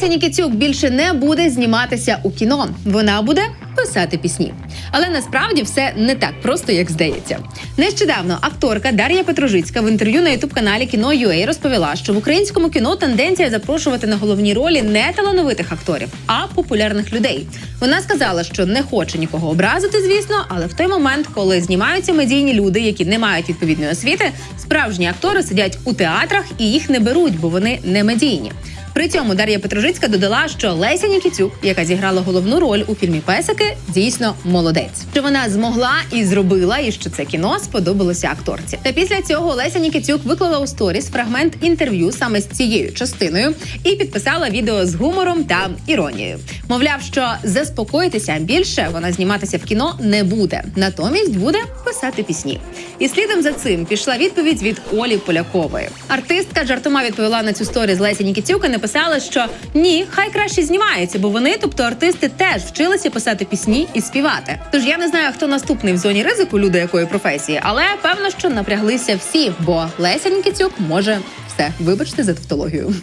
Леся Нікітюк більше не буде зніматися у кіно. Вона буде писати пісні. Але насправді все не так просто, як здається. Нещодавно акторка Дар'я Петрожицька в інтерв'ю на ютуб каналі Кіно UA розповіла, що в українському кіно тенденція запрошувати на головні ролі не талановитих акторів, а популярних людей. Вона сказала, що не хоче нікого образити, звісно, але в той момент, коли знімаються медійні люди, які не мають відповідної освіти, справжні актори сидять у театрах і їх не беруть, бо вони не медійні. При цьому Дар'я Петрожицька додала, що Леся Нікітюк, яка зіграла головну роль у фільмі Песики, дійсно молодець. Що вона змогла і зробила, і що це кіно сподобалося акторці. Та після цього Леся Нікітюк виклала у сторіс фрагмент інтерв'ю саме з цією частиною і підписала відео з гумором та іронією. Мовляв, що заспокойтеся більше вона зніматися в кіно не буде, натомість буде писати пісні. І слідом за цим пішла відповідь від Олі Полякової. Артистка жартома відповіла на цю сторі з Лесі Нікітюк і написала, що ні, хай краще знімаються, бо вони, тобто артисти, теж вчилися писати пісні і співати. Тож я не знаю, хто наступний в зоні ризику, люди якої професії, але певно, що напряглися всі, бо Леся Нікітюк може все. Вибачте за тавтологію.